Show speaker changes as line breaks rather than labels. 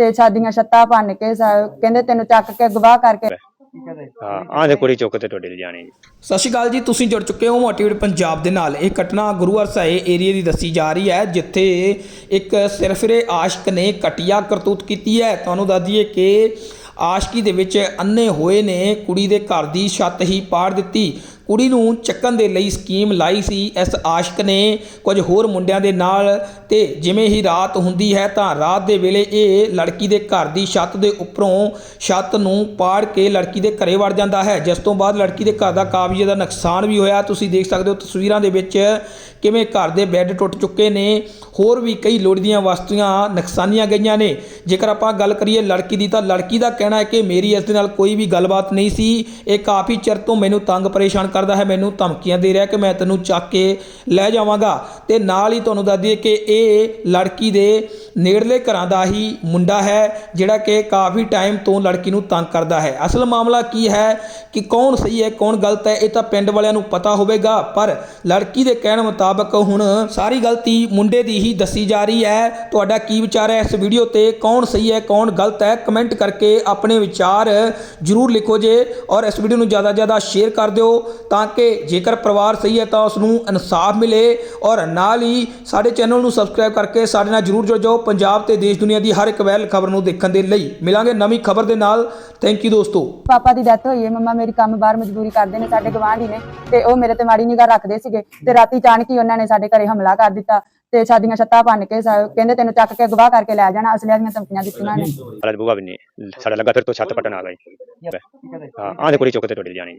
ਤੇ ਸਾਡੀਆਂ ਛੱਤਾਂ ਭੰਨ ਕੇ ਸਾ- ਕਹਿੰਦੇ ਤੈਨੂੰ ਚੱਕ ਕੇ ਗਵਾਹ ਕਰਕੇ
ਹਾਂ ਆਹ ਕੁੜੀ ਚੁੱਕ ਤੇ ਤੁਹਾਡੇ ਲਿਜਾਣੀ ਜੀ।
ਸਤਿ ਸ਼੍ਰੀ ਅਕਾਲ ਜੀ ਤੁਸੀਂ ਜੁੜ ਚੁੱਕੇ ਹੋ ਮੋਟੀਵੇਟ ਪੰਜਾਬ ਦੇ ਨਾਲ। ਇਹ ਘਟਨਾ ਗੁਰੂ ਹਰਸਾਏ ਏਰੀਆ ਦੀ ਦੱਸੀ ਜਾ ਰਹੀ ਹੈ ਜਿੱਥੇ ਇੱਕ ਸਿਰਫਿਰੇ ਆਸ਼ਕ ਨੇ ਕਟਿਆ ਕਰਤੂਤ ਕੀਤੀ ਹੈ। ਤੁਹਾਨੂੰ ਦੱਸ ਦਈਏ ਕਿ ਆਸ਼ਕੀ ਦੇ ਵਿੱਚ ਅੰਨੇ ਹੋਏ ਨੇ। ਕੁੜੀ ਦੇ ਘਰ ਦੀ ਛੱਤ ਹੀ ਪਾੜ ਦਿੱਤੀ। ਕੁੜੀ ਨੂੰ ਚੱਕਣ ਦੇ ਲਈ ਸਕੀਮ ਲਾਈ ਸੀ। ਇਸ ਆਸ਼ਕ ਨੇ ਕੁਝ ਹੋਰ ਮੁੰਡਿਆਂ ਦੇ ਨਾਲ ਤੇ ਜਿਵੇਂ ਹੀ ਰਾਤ ਹੁੰਦੀ ਹੈ ਤਾਂ ਰਾਤ ਦੇ ਵੇਲੇ ਇਹ ਲੜਕੀ ਦੇ ਘਰ ਦੀ ਛੱਤ ਦੇ ਉੱਪਰੋਂ ਛੱਤ ਨੂੰ ਪਾੜ ਕੇ ਲੜਕੀ ਦੇ ਘਰੇ ਵੜ ਜਾਂਦਾ ਹੈ। ਜਿਸ ਤੋਂ ਬਾਅਦ ਲੜਕੀ ਦੇ ਘਰ ਦਾ ਕਾਬਜ਼ੇ ਦਾ ਨੁਕਸਾਨ ਵੀ ਹੋਇਆ। ਤੁਸੀਂ ਦੇਖ ਸਕਦੇ ਹੋ ਤਸਵੀਰਾਂ ਦੇ ਵਿੱਚ ਕਿਵੇਂ ਘਰ ਦੇ ਬੈੱਡ ਟੁੱਟ ਚੁੱਕੇ ਨੇ। ਹੋਰ ਵੀ ਕਈ ਲੋੜ ਵਸਤੂਆਂ ਨੁਕਸਾਨੀਆਂ ਗਈਆਂ ਨੇ। ਜੇਕਰ ਆਪਾਂ ਗੱਲ ਕਰੀਏ ਲੜਕੀ ਦੀ ਤਾਂ ਲੜਕੀ ਦਾ ਕਹਿਣਾ ਹੈ ਕਿ ਮੇਰੀ ਇਸ ਦੇ ਨਾਲ ਕੋਈ ਵੀ ਗੱਲਬਾਤ ਨਹੀਂ ਸੀ। ਇਹ ਕਾਫੀ ਚਿਰ ਤੋਂ ਮੈਨੂੰ ਤੰਗ ਪਰੇਸ਼ਾਨ ਕਰਦਾ ਹੈ, ਮੈਨੂੰ ਧਮਕੀਆਂ ਦੇ ਰਿਹਾ ਕਿ ਮੈਂ ਤੈਨੂੰ ਚੱਕ ਕੇ ਲੈ ਜਾਵਾਂਗਾ। ਤੇ ਨਾਲ ਹੀ ਤੁਹਾਨੂੰ ਦੱਸ ਦਈਏ ਕਿ ਇਹ ਲੜਕੀ ਦੇ ਨੇੜਲੇ ਘਰਾਂ ਦਾ ਹੀ ਮੁੰਡਾ ਹੈ, ਜਿਹੜਾ ਕਿ ਕਾਫੀ ਟਾਈਮ ਤੋਂ ਲੜਕੀ ਨੂੰ ਤੰਗ ਕਰਦਾ ਹੈ। ਅਸਲ ਮਾਮਲਾ ਕੀ ਹੈ ਕਿ ਕੌਣ ਸਹੀ ਹੈ, ਕੌਣ ਗਲਤ ਹੈ, ਇਹ ਤਾਂ ਪਿੰਡ ਵਾਲਿਆਂ ਨੂੰ ਪਤਾ ਹੋਵੇਗਾ। ਪਰ ਲੜਕੀ ਦੇ ਕਹਿਣ ਮੁਤਾਬਕ ਹੁਣ ਸਾਰੀ ਗਲਤੀ ਮੁੰਡੇ ਦੀ ਹੀ ਦੱਸੀ ਜਾ ਰਹੀ ਹੈ। ਤੁਹਾਡਾ ਕੀ ਵਿਚਾਰ ਹੈ ਇਸ ਵੀਡੀਓ ਤੇ? ਕੌਣ ਸਹੀ ਹੈ, ਕੌਣ ਗਲਤ ਹੈ? ਕਮੈਂਟ ਕਰਕੇ ਆਪਣੇ ਵਿਚਾਰ ਜਰੂਰ ਲਿਖੋ ਜੇ ਔਰ ਇਸ ਵੀਡੀਓ ਨੂੰ ਜ਼ਿਆਦਾ ਜ਼ਿਆਦਾ ਸ਼ੇਅਰ ਕਰ ਦਿਓ ਤਾਂ ਕਿ ਜੇਕਰ ਪਰਿਵਾਰ ਸਹੀ ਹੈ ਤਾਂ ਉਸ ਨੂੰ ਇਨਸਾਫ ਮਿਲੇ ਔਰ ਨਾਲ ਹੀ ਸਾਡੇ ਚੈਨਲ ਨੂੰ ਸਬਸਕ੍ਰਾਈਬ ਕਰਕੇ ਸਾਡੇ ਨਾਲ ਜਰੂਰ ਜੁੜ। ਜਾਓ ਪੰਜਾਬ ਤੇ ਦੇਸ਼ ਦੁਨੀਆ ਦੀ ਹਰ ਇੱਕ ਵੈਲ ਖਬਰ ਨੂੰ ਦੇਖਣ ਦੇ ਲਈ ਮਿਲਾਂਗੇ ਨਵੀਂ ਖਬਰ ਦੇ ਨਾਲ। ਥੈਂਕ ਯੂ ਦੋਸਤੋ।
ਪਾਪਾ ਦੀ ਡੈਥ ਹੋਈ ਹੈ ਮੰਮਾ ਮੇਰੀ ਕੰਮ ਬਾਹਰ ਮਜਬੂਰੀ ਕਰਦੇ ਨੇ ਸਾਡੇ ਗਵਾਂਢੀ ਨੇ ਤੇ ਉਹ ਮੇਰੇ ਤੇ ਮਾੜੀ ਨਿਗਾਹ ਰੱਖਦੇ ਸੀਗੇ ਤੇ ਰਾਤੀ ਅਚਾਨਕ ਹੀ ਉਹਨਾਂ ਨੇ ਸਾਡੇ ਘਰੇ ਹਮਲਾ ਕਰ ਦਿੱਤਾ ਤੇ ਸਾਡੀਆਂ ਛੱਤਾਂ ਭੰਨ ਕੇ ਸਾ- ਕਹਿੰਦੇ ਤੈਨੂੰ ਚੱਕ ਕੇ ਗਵਾਹ ਕਰਕੇ ਲੈ ਜਾਣਾ ਅਸਲੀਆਂ ਦੀਆਂ ਧਮਕੀਆਂ ਦਿੱਤੀਆਂ ਨੇ।
ਸਾਡਾ ਬੂਆ ਵੀ ਨਹੀਂ ਸਾਡਾ ਲੱਗਾ ਫਿਰ ਤੋਂ ਛੱਤ ਪਟਣ ਆ ਗਈ ਹਾਂ ਆਹ ਦੇ ਕੁੜੀ ਚੁੱਕ ਤੇ ਤੁਹਾਡੇ ਲਿਜਾਣੀ। ਜੀ